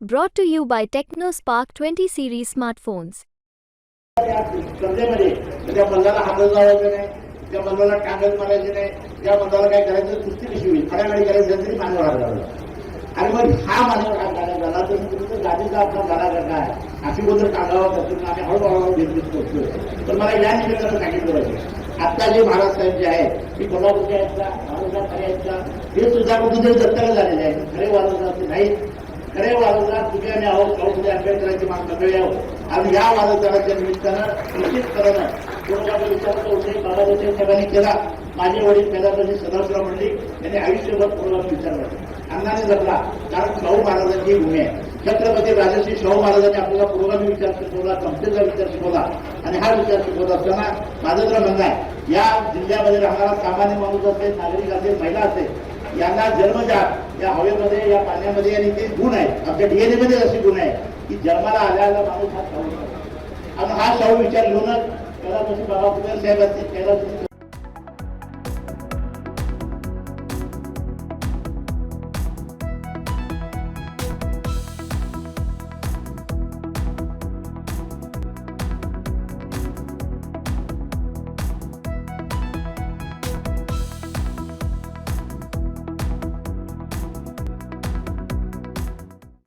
Brought to you by TechnoSpark 20 series smartphones. त्या म्हणजे मारायचे नाही त्या काय करायचं कुस्ती कशी होईल? फळ्याकडे करायचं तरी आणि मग हा मानव झाला तर तुमचं आपला झाला करणार अशी गोष्ट टांगावा करतो आम्ही हळूहळू निर्मित तर मला या निमित्तानं सांगितलं पाहिजे? आता जे महाराज साहेब जे आहेत मी कोल्हापूरच्या आहेत का महाराज खरे आहेत का हे सुद्धा कुठेतरी दत्तक झालेले आहेत. खरे वारसदार नाही खरे वारसदार तुम्ही आम्ही आहोत चौधरी आंबेडकरांची मान मंडळी आहोत? आणि या वारसदाराच्या निमित्तानं निश्चितपणानं कोणाचा विचार चौधरी बाबासाहेब साहेबांनी केला. माझे वडील पहिल्यापासून सदाशिवराव मंडळी यांनी आयुष्यभर पूर्वक विचार केला अण्णाने जपला कारण शाहू महाराजांची भूमी आहे. छत्रपती राजश्री शाहू महाराजांनी आपल्याला पुरोगामी विचार शिकवला संस्थेचा विचार शिकवला आणि हा विचार शिकवत असताना माझं तर म्हणणं आहे या जिल्ह्यामध्ये राहणारा सामान्य माणूस असेल नागरिक असेल महिला असेल यांना जन्मजात या हवेमध्ये या पाण्यामध्ये आणि ते गुण आहेत. आमच्या डीएनए मध्ये असे गुण आहे की जन्माला आल्याला माणूस हा शाहू आणि हा शाहू विचार घेऊनच कैलासवासी बाबा कुबेर साहेब असतील कैलासवासी